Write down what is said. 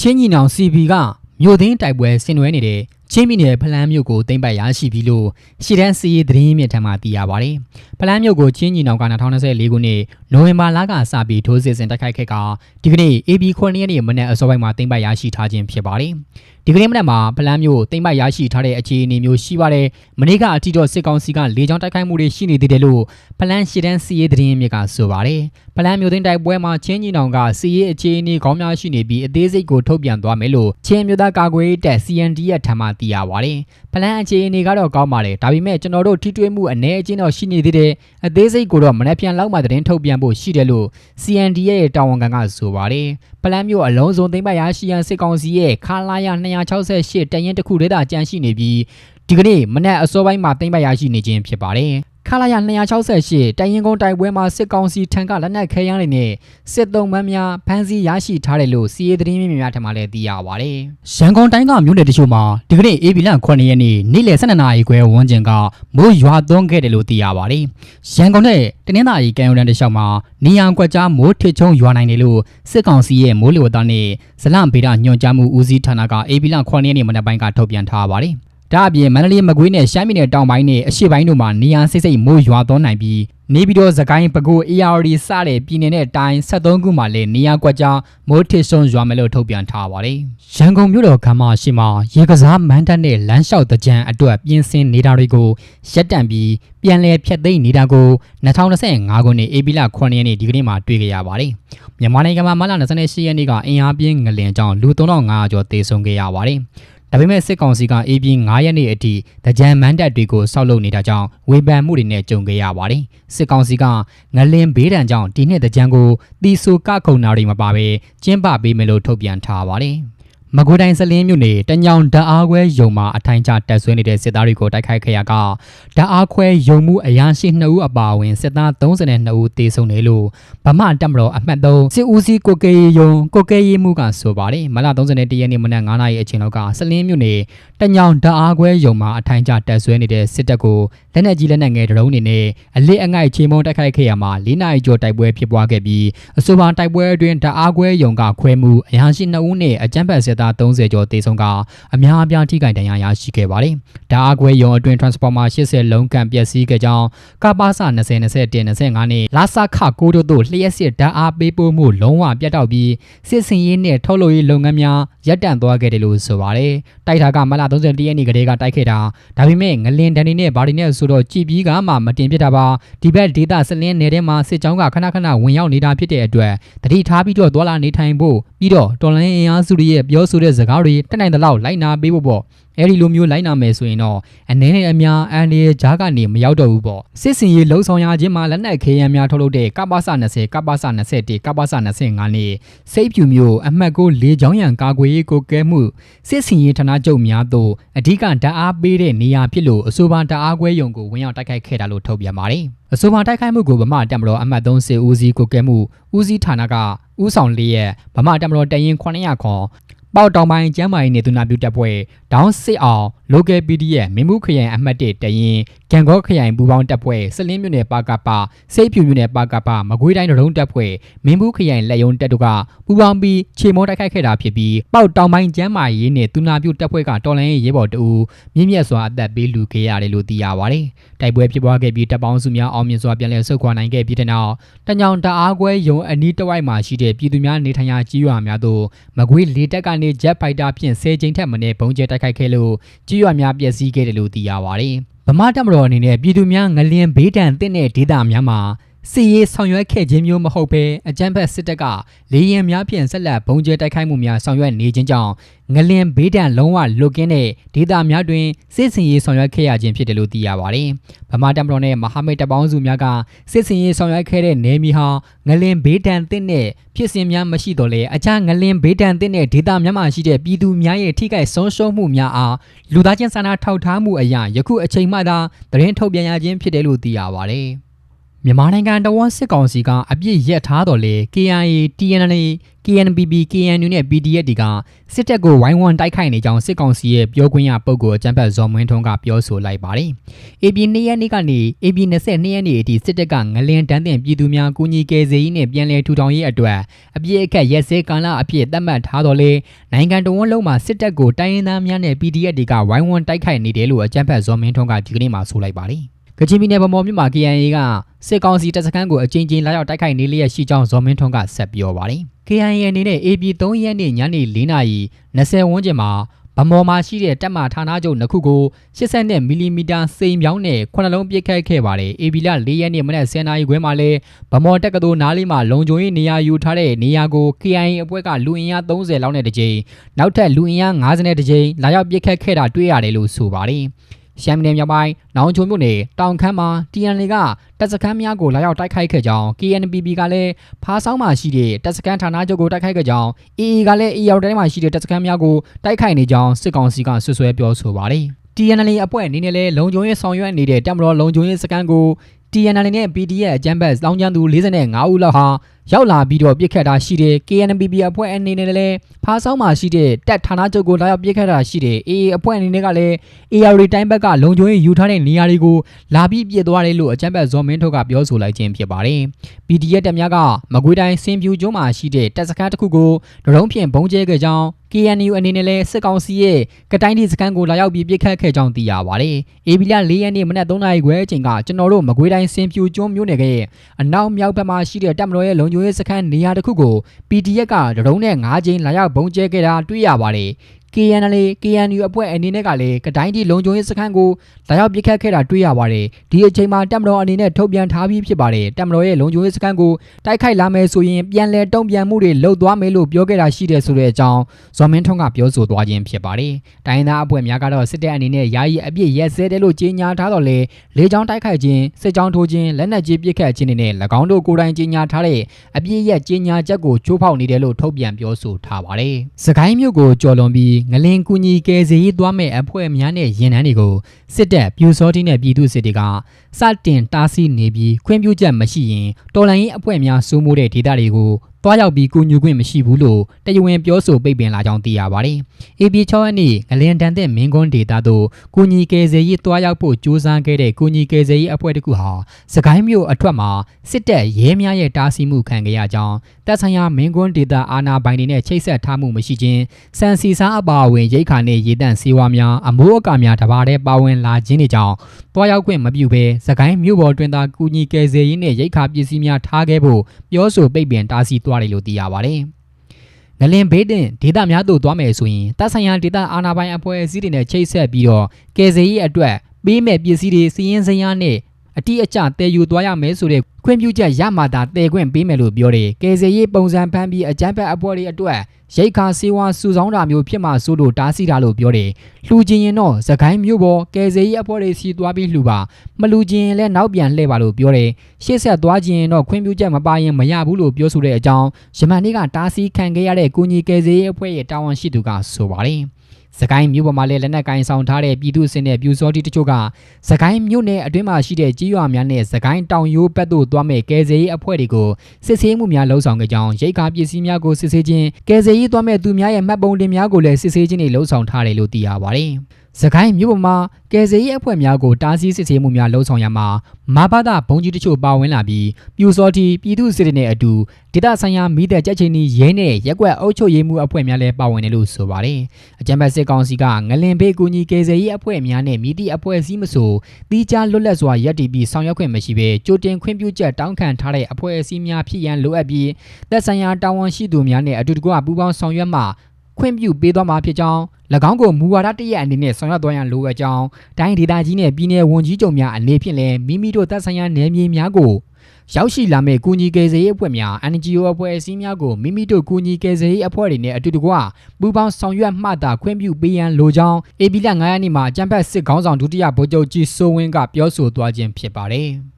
ချင်းညီနောင် CB ကမြို့သိမ်းတိုက်ပွဲဆင်နွှဲနေတဲ့ချင်းပြည်နယ်ဖလန်းမြို့ကိုသိမ်းပိုက်ရရှိပြီလို့ရှီတန်းစီရေးသတင်းမြစ်ထံမှသိရပါတယ်။ဖလန်းမြို့ကိုချင်းညီနောင်က2024ခုနှစ်နိုဝင်ဘာလကစပြီးထိုးစစ်ဆင်တိုက်ခိုက်ခဲ့ကဒီကနေ့ AB 9ရက်နေ့မနက်အစောပိုင်းမှာသိမ်းပိုက်ရရှိထားခြင်းဖြစ်ပါတယ်။ ဒီကနေ့မနက်မှာဖလန်းမြို့သိမ်းပိုက်ရရှိထားတဲ့အခြေအနေမျိုးရှိပါတယ်။မနေ့ကအထိတော့စစ်ကောင်စီကလေကြောင်းတိုက်ခိုက်မှုတွေရှိနေသေးတယ်လို့ဖလန်းရှီတန်းစီရေးသတင်းမြစ်ကဆိုပါတယ်။ဖလန်းမြို့သိမ်းတိုက်ပွဲမှာချင်းညီနောင်ကစီရေးအခြေအနေကောင်းများရှိနေပြီးအသေးစိတ်ကိုထုတ်ပြန်သွားမယ်လို့ချင်းမျိုးသားကာကွယ်ရေးတပ် CND ရဲ့ထံမှသိရပါတယ်။ဖလန်းအခြေအနေကတော့ကောင်းပါတယ်။ဒါပေမဲ့ကျွန်တော်တို့ထိတွေ့မှုအနေအချင်းတော့ရှိနေသေးတယ်။အသေးစိတ်ကိုတော့မနေ့ပြန်လောက်မှသတင်းထုတ်ပြန်ဖို့ရှိတယ်လို့ CND ရဲ့တာဝန်ခံကဆိုပါတယ်။ဖ လန်းမြို့အလုံးစုံသိမ်းပိုက်ရရှိရန်စစ်ကောင်စီရဲ့ခလာရ268တရင်တစ်ခုတည်းသာကြန့်ရှိနေပြီးဒီကနေ့မနက်အစောပိုင်းမှာသိမ်းပိုက်ရရှိနေခြင်းဖြစ်ပါတယ်။ ခလာရ268တရင်ကုန်းတိုက်ပွဲမှာစစ်ကောင်စီထံကလက်နက်ခဲယမ်းတွေနဲ့စစ်သုံးမန်းများဖမ်းဆီးရရှိထားတယ်လို့စီးရေးသတင်းမြစ်များထံမှလည်းသိရပါတယ်။ရန်ကုန်တိုင်းကမြို့နယ်တချို့မှာဒီကနေ့အေဗီလ9ရက်နေ့နေ့လယ်12နာရီခွဲဝန်းကျင်ကမိုးရွာသွန်းခဲ့တယ်လို့သိရပါတယ်။ရန်ကုန်နဲ့တနင်္သာရီကံရုံတန်းတလျှောက်မှာနေရန်ကွက်ကြားမိုးထစ်ချုံရွာနိုင်တယ်လို့စစ်ကောင်စီရဲ့မိုးလေဝသနဲ့ဇလံဗေဒညွှန်ကြားမှုဦးစီးဌာနကအေဗီလ9ရက်နေ့မနက်ပိုင်းကထုတ်ပြန်ထားပါတယ်။ ဒါအပြင်မန္တလေးမကွေးနဲ့ရှမ်းပြည်နယ်တောင်ပိုင်းနဲ့အရှေ့ပိုင်းတို့မှာနေရန်စိတ်စိတ်မိုးရွာသွန်းနိုင်ပြီးနေပြည်တော်သခိုင်းပဲခူး ARD စတဲ့ပြည်နယ်နဲ့တိုင်း73ခုမှာလည်းနေရာကွက်ကြားမိုးထစ်ဆုံးရွာမယ်လို့ထုတ်ပြန်ထားပါတယ်။ရန်ကုန်မြို့တော်ခမ်းမရှိမှာရေကစားမန်းတပ်နဲ့လမ်းလျှောက်တကြံအတွက်ပြင်ဆင်နေတာတွေကိုရပ်တန့်ပြီးပြန်လည်ဖျက်သိမ်းနေတာကို2025ခုနှစ်ဧပြီလ9ရက်နေ့ဒီကနေ့မှာတွေ့ကြရပါတယ်။မြန်မာနိုင်ငံမှာမလ28ရက်နေ့ကအင်အားပြင်းငလင်ကြောင့်လူ3500ကျော်သေဆုံးခဲ့ရပါတယ်။ ဒါပေမဲ့စစ်ကောင်စီက AB 9ရက်နေ့အထိတကြံမန်းတပ်တွေကိုစောက်လုပ်နေတာကြောင့်ဝေဖန်မှုတွေနဲ့ကြုံခဲ့ရပါတယ်။စစ်ကောင်စီကငလင်ဘေးဒဏ်ကြောင့်ဒီနှစ်တကြံကိုတီဆိုကခုံနာတွေမပါဘဲကျင်းပပေးမယ်လို့ထုတ်ပြန်ထားပါတယ်။ မကွေးတိုင်းစလင်းမြို့နယ်တညောင်ဓာအားခွဲယုံမှာအထိုင်ချတက်ဆွဲနေတဲ့စစ်သားတွေကိုတိုက်ခိုက်ခဲ့ရကဓာအားခွဲယုံမှုအရာရှိ2ဦးအပါအဝင်စစ်သား32ဦးတေဆုံးတယ်လို့ဗမာတက်မတော်အမှတ်3စစ်ဦးစီးကိုကေရီယုံကိုကေရီမှုကဆိုပါတယ်မလ31ရက်နေ့မနက်9:00နာရီအချိန်လောက်ကစလင်းမြို့နယ်တညောင်ဓာအားခွဲယုံမှာအထိုင်ချတက်ဆွဲနေတဲ့စစ်တပ်ကိုလက်နက်ကြီးလက်နက်ငယ်ဒရုန်းတွေနဲ့အလစ်အငိုက်ချေမုံတိုက်ခိုက်ခဲ့ရမှာ၄နာရီကျော်တိုက်ပွဲဖြစ်ပွားခဲ့ပြီးအဆိုပါတိုက်ပွဲအတွင်းဓာအားခွဲယုံကခွဲမှုအရာရှိ2ဦးနဲ့အကြမ်းဖက်စစ်သား30ကျော်တေဆုံးကအများအပြားထိခိုက်ဒဏ်ရာရရှိခဲ့ပါတယ်။ဓာအားခွဲယုံအတွင်း transformer 80လုံးကန်ပျက်စီးခဲ့ကြောင်းကပါစ20 21 25နဲ့လာဆာခ9တို့တို့လျှက်စစ်ဓာအားပေးပို့မှုလုံးဝပြတ်တောက်ပြီးစစ်စင်ရေးနဲ့ထုတ်လုပ်ရေးလုပ်ငန်းများရပ်တန့်သွားခဲ့တယ်လို့ဆိုပါတယ်။တိုက်တာကမလ31ရက်နေ့ကတည်းကတိုက်ခဲ့တာဒါပေမဲ့ငလင်ဒန်နေနဲ့ဘာတွေနဲ့ဆိုတော့ကြည်ပြီးကမှမတင်ပြတာပါဒီဘက်ဒေတာစလင်းနယ်ထဲမှာစစ်ကြောင်းကခဏခဏဝင်ရောက်နေတာဖြစ်တဲ့အတွက်တတိထားပြီးတော့သွာလာနေထိုင်ဖို့ပြီးတော့တော်လိုင်းအင်အားစုတွေရဲ့ပြောဆိုတဲ့စကားတွေတက်နိုင်တဲ့လောက်လိုက်နာပေးဖို့ပေါ့အဲ့ဒီလိုမျိုးလိုက်နာမယ်ဆိုရင်တော့အနေနဲ့အများအန်ဒီဂျားကနေမရောက်တော့ဘူးပေါ့စစ်စင်ရေးလုံဆောင်ရခြင်းမှာလက်နက်ခဲယမ်းများထုတ်လုပ်တဲ့ကပ္ပစ20ကပ္ပစ21ကပ္ပစ25နဲ့စိတ်ဖြူမျိုးအမှတ်ကို၄ချောင်းရံကာကွယ်ရေးကိုကဲမှုစစ်စင်ရေးဌာနချုပ်များသို့အဓိကဓာတ်အားပေးတဲ့နေရာဖြစ်လို့အဆိုပါဓာတ်အားခွဲယုံကိုဝင်ရောက်တိုက်ခိုက်ခဲ့တာလို့ထုတ်ပြန်ပါတယ်အဆိုပါတိုက်ခိုက်မှုကိုဗမာတက်မတော်အမှတ်3စစ်ဦးစီးကိုကဲမှုဦးစီးဌာနကဦးဆောင်လေးရဲ့ဗမာတက်မတော်တရင်900ခွန် ပေါတောင်ပိုင်းကျမ်းမာရေးနေသူနာပြုတပ်ဖွဲ့ဒေါင်းစစ်အောင် local PD ရဲ့မင်းမှုခရိုင်အမှတ်1တရင်ကံကောခရိုင်ပူပေါင်းတပ်ဖွဲ့စလင်းမြို့နယ်ပါကပစိတ်ဖြူမြို့နယ်ပါကပမကွေးတိုင်းဒရုံတပ်ဖွဲ့မင်းမှုခရိုင်လက်ယုံတပ်တို့ကပူပေါင်းပြီးခြေမောတိုက်ခိုက်ခဲ့တာဖြစ်ပြီးပေါတောင်ပိုင်းကျမ်းမာရေးနဲ့သူနာပြုတပ်ဖွဲ့ကတော်လိုင်းရေးဘော်တူမြင့်မြတ်စွာအသက်ပေးလူခဲ့ရတယ်လို့သိရပါတယ်။တိုက်ပွဲဖြစ်ပွားခဲ့ပြီးတပ်ပေါင်းစုများအောင်မြင်စွာပြန်လည်ဆုတ်ခွာနိုင်ခဲ့ပြီးတဲ့နောက်တညောင်တအားခွဲယုံအနီးတစ်ဝိုက်မှာရှိတဲ့ပြည်သူများနေထိုင်ရာကြီးရွာများသို့မကွေးလေတပ်ကနေ jet fighter ဖြင့်10ကြိမ်ထက်မနည်းဘုံကျဲတိုက်ခိုက်ခဲ့လို့ကြီးရွာများပျက်စီးခဲ့တယ်လို့သိရပါတယ်။ဗမာတပ်မတော်အနေနဲ့ပြည်သူများငလျင်ဘေးဒဏ်သင့်တဲ့ဒေသများမှာ စီရေးဆောင်ရွက်ခဲ့ခြင်းမျိုးမဟုတ်ဘဲအကြမ်းဖက်စစ်တပ်ကလေရင်များဖြင့်ဆက်လက်ဘုံကျဲတိုက်ခိုက်မှုများဆောင်ရွက်နေခြင်းကြောင့်ငလင်ဘေးဒဏ်လုံးဝလွတ်ကင်းတဲ့ဒေသများတွင်စစ်စင်ရေးဆောင်ရွက်ခဲ့ရခြင်းဖြစ်တယ်လို့သိရပါတယ်။ဗမာတပ်မတော်နဲ့မဟာမိတ်တပ်ပေါင်းစုများကစစ်စင်ရေးဆောင်ရွက်ခဲ့တဲ့နယ်မြေဟာငလင်ဘေးဒဏ်သင့်တဲ့ဖြစ်စဉ်များမရှိတော့လေအခြားငလင်ဘေးဒဏ်သင့်တဲ့ဒေသများမှာရှိတဲ့ပြည်သူများရဲ့ထိခိုက်ဆုံးရှုံးမှုများအားလူသားချင်းစာနာထောက်ထားမှုအရာယခုအချိန်မှသာသတင်းထုတ်ပြန်ရခြင်းဖြစ်တယ်လို့သိရပါတယ်။ မြန်မာနိုင်ငံတော်ဝန်စစ်ကောင်စီကအပြစ်ရက်ထားတော်လေ KIA, TNLA, KNPB, KNU နဲ့ PDF တွေကစစ်တပ်ကိုဝိုင်းဝန်းတိုက်ခိုက်နေကြောင်းစစ်ကောင်စီရဲ့ပြောခွင့်ရပုဂ္ဂိုလ်အကြံဖတ်ဇော်မင်းထွန်းကပြောဆိုလိုက်ပါတယ်။ AB 2ရက်နေ့ကနေ AB 22ရက်နေ့အထိစစ်တပ်ကငလင်တန်းတင်ပြည်သူများကူညီကယ်ဆယ်ရေးနဲ့ပြန်လည်ထူထောင်ရေးအတွက်အပြစ်အခက်ရက်စဲကာလအဖြစ်သတ်မှတ်ထားတော်လေနိုင်ငံတော်ဝန်လုံးမှာစစ်တပ်ကိုတိုင်းရင်းသားများနဲ့ PDF တွေကဝိုင်းဝန်းတိုက်ခိုက်နေတယ်လို့အကြံဖတ်ဇော်မင်းထွန်းကဒီကနေ့မှဆိုလိုက်ပါတယ်။ ကချင်ပြည်နယ်ဗမော်မြို့မှာ KIA ကစစ်ကောင်စီတပ်စခန်းကိုအကြိမ်ကြိမ်လာရောက်တိုက်ခိုက်နေလျက်ရှိကြောင်းဇော်မင်းထွန်းကဆက်ပြောပါတယ်။ KIA အနေနဲ့ AB 3ရက်နေ့ညနေ4နာရီ20ဝန်းကျင်မှာဗမော်မှာရှိတဲ့တပ်မဌာနချုပ်နှစ်ခုကို80မီလီမီတာစိန်ပြောင်းနဲ့ခုနှလုံးပစ်ခတ်ခဲ့ပါတယ်။ AB လ4ရက်နေ့မနက်10နာရီခွဲမှာလဲဗမော်တက္ကသိုလ်နားလေးမှာလုံခြုံရေးနေရာယူထားတဲ့နေရာကို KIA အဖွဲ့ကလူအင်အား30လောက်နဲ့တစ်ကြိမ်နောက်ထပ်လူအင်အား50နဲ့တစ်ကြိမ်လာရောက်ပစ်ခတ်ခဲ့တာတွေ့ရတယ်လို့ဆိုပါတယ်။ ရှမ်းပြည်နယ်မြောက်ပိုင်းနောင်ချုံမြို့နယ်တောင်ခမ်းမှာ TNL ကတပ်စခန်းများကိုလာရောက်တိုက်ခိုက်ခဲ့ကြောင်း KNPB ကလည်းဖားဆောင်းမှာရှိတဲ့တပ်စခန်းဌာနချုပ်ကိုတိုက်ခိုက်ခဲ့ကြောင်း AA ကလည်း AR တိုင်းမှာရှိတဲ့တပ်စခန်းများကိုတိုက်ခိုက်နေကြောင်းစစ်ကောင်စီကဆွဆွဲပြောဆိုပါတယ်။ TNL အဖွဲ့အနေနဲ့လည်းလုံခြုံရေးဆောင်ရွက်နေတဲ့တပ်မတော်လုံခြုံရေးစခန်းကို TNL နဲ့ PDF အကြမ်းဖက်စောင်းကျန်းသူ45ဦးလောက်ဟာရောက်လာပြီးတော့ပြစ်ခတ်တာရှိတယ် KNPB အဖွဲ့အနေနဲ့လည်းဖားဆောင်းမှာရှိတဲ့တပ်ဌာနချုပ်ကိုလာရောက်ပြစ်ခတ်တာရှိတယ် AA အဖွဲ့အနေနဲ့ကလည်း AR တိုင်းဘက်ကလုံခြုံရေးယူထားတဲ့နေရာတွေကိုလာပြီးပြစ်သွားတယ်လို့အကြမ်းဖက်ဇော်မင်းထုတ်ကပြောဆိုလိုက်ခြင်းဖြစ်ပါတယ်။ PDF တပ်များကမကွေးတိုင်းစင်ပြူကျွန်းမှာရှိတဲ့တပ်စခန်းတစ်ခုကိုဒရုန်းဖြင့်ပုံကျဲခဲ့ကြောင်း KNU အနေနဲ့လည်းစစ်ကောင်စီရဲ့ကတိုင်းဒီစခန်းကိုလာရောက်ပြီးပြစ်ခတ်ခဲ့ကြောင်းသိရပါတယ်။ AB လ4ရက်နေ့မနက်3နာရီခွဲအချိန်ကကျွန်တော်တို့မကွေးတိုင်းစင်ပြူကျွန်းမြို့နယ်ကအနောက်မြောက်ဘက်မှာရှိတဲ့တပ်မတော်ရဲ့လုံခြုံရေးစခန်းနေရာတစ်ခုကို PDF ကဒရုန်းနဲ့၅ကြိမ်လာရောက်ပုံကျဲခဲ့တာတွေ့ရပါတယ်။ KNLA KNU အဖွဲ့အနေနဲ့ကလည်းကတိုင်းဒီလုံခြုံရေးစခန်းကိုလာရောက်ပစ်ခတ်ခဲ့တာတွေ့ရပါတယ်ဒီအချိန်မှာတပ်မတော်အနေနဲ့ထုတ်ပြန်ထားပြီးဖြစ်ပါတယ်တပ်မတော်ရဲ့လုံခြုံရေးစခန်းကိုတိုက်ခိုက်လာမယ်ဆိုရင်ပြန်လည်တုံ့ပြန်မှုတွေလုပ်သွားမယ်လို့ပြောခဲ့တာရှိတယ်ဆိုတဲ့အကြောင်းဇော်မင်းထွန်းကပြောဆိုသွားခြင်းဖြစ်ပါတယ်တိုင်းသားအဖွဲ့များကတော့စစ်တပ်အနေနဲ့ယာယီအပြစ်ရက်စဲတယ်လို့ကြေညာထားတော့လေလေကြောင်းတိုက်ခိုက်ခြင်းစစ်ကြောင်းထိုးခြင်းလက်နက်ကြီးပစ်ခတ်ခြင်းတွေနဲ့၎င်းတို့ကိုယ်တိုင်ကြေညာထားတဲ့အပြစ်ရက်ကြေညာချက်ကိုချိုးဖောက်နေတယ်လို့ထုတ်ပြန်ပြောဆိုထားပါတယ်စကိုင်းမြို့ကိုကျော်လွန်ပြီးငလင်ကူညီကယ်ဆယ်ရေးသွားမဲ့အဖွဲ့များနဲ့ရင်နှန်းတွေကိုစစ်တပ်ပြူစောတိနဲ့ပြည်သူစစ်တွေကစတင်တားဆီးနေပြီးခွင့်ပြုချက်မရှိရင်တော်လိုင်းရေးအဖွဲ့များစိုးမိုးတဲ့ဒေသတွေကို တွားရောက်ပြီးကူညီခွင့်မရှိဘူးလို့တရားဝင်ပြောဆိုပိတ်ပင်လာကြောင်းသိရပါတယ်။ AB 6ရက်နေ့ငလင်တန်တဲ့မင်းကွန်းဒေသသို့ကူညီကယ်ဆယ်ရေးတွားရောက်ဖို့ကြိုးစားခဲ့တဲ့ကူညီကယ်ဆယ်ရေးအဖွဲ့တစ်ခုဟာစကိုင်းမြို့အထွက်မှာစစ်တပ်ရဲများရဲ့တားဆီးမှုခံခဲ့ရကြောင်းတပ်ဆိုင်ရာမင်းကွန်းဒေသအာဏာပိုင်တွေနဲ့ချိတ်ဆက်ထားမှုမရှိခြင်းစံစီစားအပါအဝင်ရိတ်ခါနဲ့ရေတန့်စေဝါများအမိုးအကာများတပါးတည်းပါဝင်လာခြင်းတွေကြောင့်တွားရောက်ခွင့်မပြုဘဲစကိုင်းမြို့ပေါ်တွင်သာကူညီကယ်ဆယ်ရေးနဲ့ရိတ်ခါပစ္စည်းများထားခဲ့ဖို့ပြောဆိုပိတ်ပင်တားဆီးသွားတယ်လို့သိရပါတယ်။ငလင်ဘေးတင်ဒေသများသို့သွားမယ်ဆိုရင်တပ်ဆိုင်ရာဒေသအာဏာပိုင်အဖွဲ့အစည်းတွေနဲ့ချိတ်ဆက်ပြီးတော့ကယ်ဆယ်ရေးအတွက်ပေးမဲ့ပစ္စည်းတွေစီးရင်စရမ်းနဲ့ အတိအကျတည်ယူသွားရမယ်ဆိုတဲ့ခွင့်ပြုချက်ရမှသာတည်ခွင့်ပေးမယ်လို့ပြောတယ်။ကယ်ဆယ်ရေးပုံစံဖမ်းပြီးအကြမ်းဖက်အဖွဲ့တွေအတွက်ရိတ်ခါစေဝါစုဆောင်းတာမျိုးဖြစ်မှဆိုလို့တားဆီးတာလို့ပြောတယ်။လှူခြင်းရင်တော့သခိုင်းမျိုးပေါ်ကယ်ဆယ်ရေးအဖွဲ့တွေစီသွားပြီးလှူပါမလှူခြင်းရင်လည်းနောက်ပြန်လှည့်ပါလို့ပြောတယ်။ရှေ့ဆက်သွားခြင်းရင်တော့ခွင့်ပြုချက်မပါရင်မရဘူးလို့ပြောဆိုတဲ့အကြောင်းယမန်နေ့ကတားဆီးခံခဲ့ရတဲ့ကုညီကယ်ဆယ်ရေးအဖွဲ့ရဲ့တာဝန်ရှိသူကဆိုပါတယ်။စကိုင်းမြို့ပေါ်မှာလည်းလက်နက်ကင်ဆောင်ထားတဲ့ပြည်သူစစ်နဲ့ပြူစောတိတချို့ကစကိုင်းမြို့နယ်အတွင်းမှာရှိတဲ့ကြီးရွာများနဲ့စကိုင်းတောင်ရိုးဘက်သို့သွားမဲ့ကယ်ဆယ်ရေးအဖွဲ့တွေကိုစစ်ဆေးမှုများလှုံ့ဆော်ခဲ့ကြောင်းရိတ်ခါပစ္စည်းများကိုစစ်ဆေးခြင်းကယ်ဆယ်ရေးသွားမဲ့သူများရဲ့မှတ်ပုံတင်များကိုလည်းစစ်ဆေးခြင်းတွေလှုံ့ဆော်ထားတယ်လို့သိရပါတယ်။ စကိုင်းမြို့ပေါ်မှာကယ်ဆယ်ရေးအဖွဲ့များကိုတားဆီးစစ်ဆေးမှုများလှုံ့ဆော်ရမှာမဘာသာဘုံကြီးတချို့ပါဝင်လာပြီးပြူစောတီပြည်သူစစ်တွေနဲ့အတူဒေသဆိုင်ရာမိသက်ကြက်ချင်းဤရဲနဲ့ရက်ကွက်အုပ်ချုပ်ရေးမှုအဖွဲ့များလည်းပါဝင်တယ်လို့ဆိုပါတယ်။အကြံပတ်စစ်ကောင်စီကငလင်ဘေးကူညီကယ်ဆယ်ရေးအဖွဲ့များနဲ့မိတိအဖွဲ့အစည်းမဆိုတီးခြားလွတ်လပ်စွာရပ်တည်ပြီးဆောင်ရွက်ခွင့်မရှိဘဲကြိုတင်ခွင့်ပြုချက်တောင်းခံထားတဲ့အဖွဲ့အစည်းများဖြစ်ရန်လိုအပ်ပြီးသက်ဆိုင်ရာတာဝန်ရှိသူများနဲ့အတူတကွပူးပေါင်းဆောင်ရွက်မှ ခွင့်ပြုပေးသွားမှာဖြစ်ကြောင်း၎င်းကိုမူဝါဒတရက်အနေနဲ့ဆောင်ရွက်သွားရန်လိုအပ်ကြောင်းတိုင်းဒေသကြီးနဲ့ပြည်내ဝန်ကြီးချုပ်များအနေဖြင့်လည်းမိမိတို့သက်ဆိုင်ရာနယ်မြေများကိုရောက်ရှိလာမဲ့ကူညီကယ်ဆယ်ရေးအဖွဲ့များ NGO အဖွဲ့အစည်းများကိုမိမိတို့ကူညီကယ်ဆယ်ရေးအဖွဲ့တွေနဲ့အတူတကွပူးပေါင်းဆောင်ရွက်မှသာခွင့်ပြုပေးရန်လိုကြောင်း AB လ9ရက်နေ့မှာအကြံဖက်စစ်ခေါင်းဆောင်ဒုတိယဗိုလ်ချုပ်ကြီးစိုးဝင်းကပြောဆိုသွားခြင်းဖြစ်ပါတယ်။